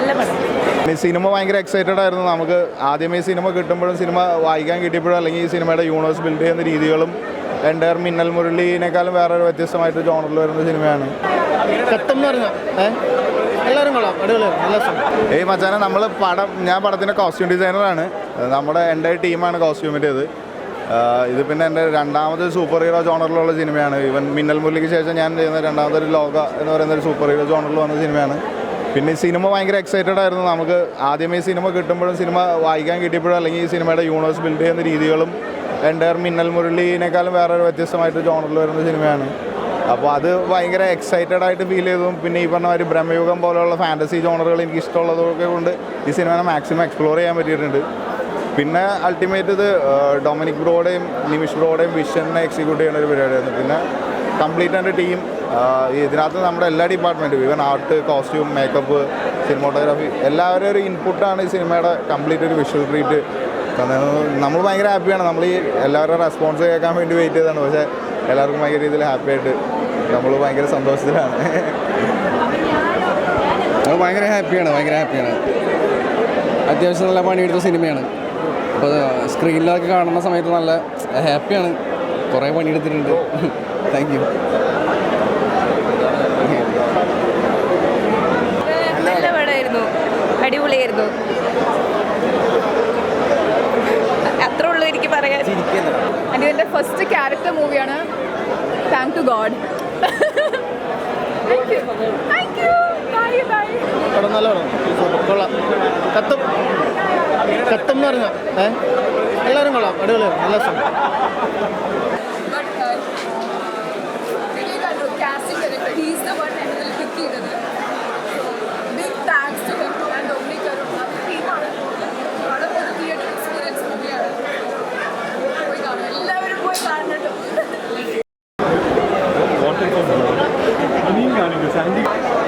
നല്ല പടം. സിനിമ ഭയങ്കര എക്സൈറ്റഡ് ആയിരുന്നു. നമുക്ക് ആദ്യമേ ഈ സിനിമ കിട്ടുമ്പോഴും സിനിമ വായിക്കാൻ കിട്ടിയപ്പോഴും അല്ലെങ്കിൽ ഈ സിനിമയുടെ യൂണിവേഴ്സ് ബിൽഡ് ചെയ്യുന്ന രീതികളും എന്റെ മിന്നൽ മുരളിനേക്കാളും വേറെ ഒരു വ്യത്യസ്തമായിട്ട് ജോണറിൽ വരുന്ന സിനിമയാണ്. എല്ലാവരും കൊള്ളാം. അടിപൊളിയാണ് ഏയ് മച്ചാനെ നമ്മൾ പടം ഞാൻ പടത്തിന്റെ കോസ്റ്റ്യൂം ഡിസൈനറാണ് നമ്മുടെ എന്റെ ടീമാണ് കോസ്റ്റ്യൂമിന്റേത് ഇത് പിന്നെ എന്റെ രണ്ടാമത് സൂപ്പർ ഹീറോ ജോണറിലുള്ള സിനിമയാണ്. ഇവൻ മിന്നൽ മുരളിക്ക് ശേഷം ഞാൻ ചെയ്യുന്ന രണ്ടാമതൊരു ലോക എന്ന് പറയുന്ന ഒരു സൂപ്പർ ഹീറോ ജോണറിൽ വന്ന സിനിമയാണ്. പിന്നെ സിനിമ ഭയങ്കര എക്സൈറ്റഡ് ആയിരുന്നു. നമുക്ക് ആദ്യമേ സിനിമ കിട്ടുമ്പോഴും സിനിമ വായിക്കാൻ കിട്ടിയപ്പോഴും അല്ലെങ്കിൽ ഈ സിനിമയുടെ യൂണിവേഴ്സ് ബിൽഡ് ചെയ്യുന്ന രീതികളും എന്റെ മിന്നൽ മുരളിനേക്കാളും ഒരു വ്യത്യസ്തമായിട്ട് ജോണറിൽ വരുന്ന സിനിമയാണ്. അപ്പോൾ അത് ഭയങ്കര എക്സൈറ്റഡ് ആയിട്ട് ഫീൽ ചെയ്തു പിന്നെ ഈ പറഞ്ഞ ഒരു ബ്രഹ്മയുഗം പോലെയുള്ള ഫാന്റസി ജോണറുകൾ എനിക്ക് ഇഷ്ടമുള്ളതൊക്കെ കൊണ്ട് ഈ സിനിമനെ മാക്സിമം എക്സ്പ്ലോർ ചെയ്യാൻ പറ്റിയിട്ടുണ്ട്. പിന്നെ അൾട്ടിമേറ്റ് ഇത് ഡൊമിനിക് ബ്രോയുടെയും നിമിഷ് ബ്രോയുടെയും വിഷനെ എക്സിക്യൂട്ട് ചെയ്യുന്ന ഒരു പരിപാടിയായിരുന്നു. പിന്നെ കംപ്ലീറ്റ് എന്റെ ടീം ഇതിനകത്ത് നമ്മുടെ എല്ലാ ഡിപ്പാർട്ട്മെന്റും even art costume makeup cinematography എല്ലാവരും ഒരു ഇൻപുട്ടാണ് ഈ സിനിമയുടെ കംപ്ലീറ്റ് ഒരു വിഷ്വൽ ട്രീറ്റ് നമ്മൾ ഭയങ്കര ഹാപ്പിയാണ് നമ്മൾ ഈ എല്ലാവരുടെ റെസ്പോൺസ് കേൾക്കാൻ വേണ്ടി വെയിറ്റ് ചെയ്തതാണ്. പക്ഷേ എല്ലാവർക്കും ഭയങ്കര രീതിയിൽ ഹാപ്പിയായിട്ട് നമ്മൾ ഭയങ്കര സന്തോഷത്തിലാണ്. നമ്മൾ ഭയങ്കര ഹാപ്പിയാണ് ഭയങ്കര ഹാപ്പിയാണ് അത്യാവശ്യം നല്ല പണിയെടുത്ത സിനിമയാണ് അപ്പോൾ സ്ക്രീനിലൊക്കെ കാണുന്ന സമയത്ത് നല്ല ഹാപ്പിയാണ് കുറേ പണിയെടുത്തിട്ടുണ്ട്. താങ്ക് യു നല്ല പടമായിരുന്നു അടിപൊളിയായിരുന്നു. അത്രേ ഉള്ളൂ എനിക്ക് പറയാൻ. അനുവിന്റെ ഫസ്റ്റ് ക്യാരക്ടർ മൂവിയാണ് thank to God thank you bye bye പടം നല്ല പടം. കൊള്ളാം. കത്തം. കത്തം എന്ന് ഏഹ് എല്ലാവരും കൊള്ളാം. അടിപൊളിയാണ് നല്ല രസം. Alayım yani götürdüm.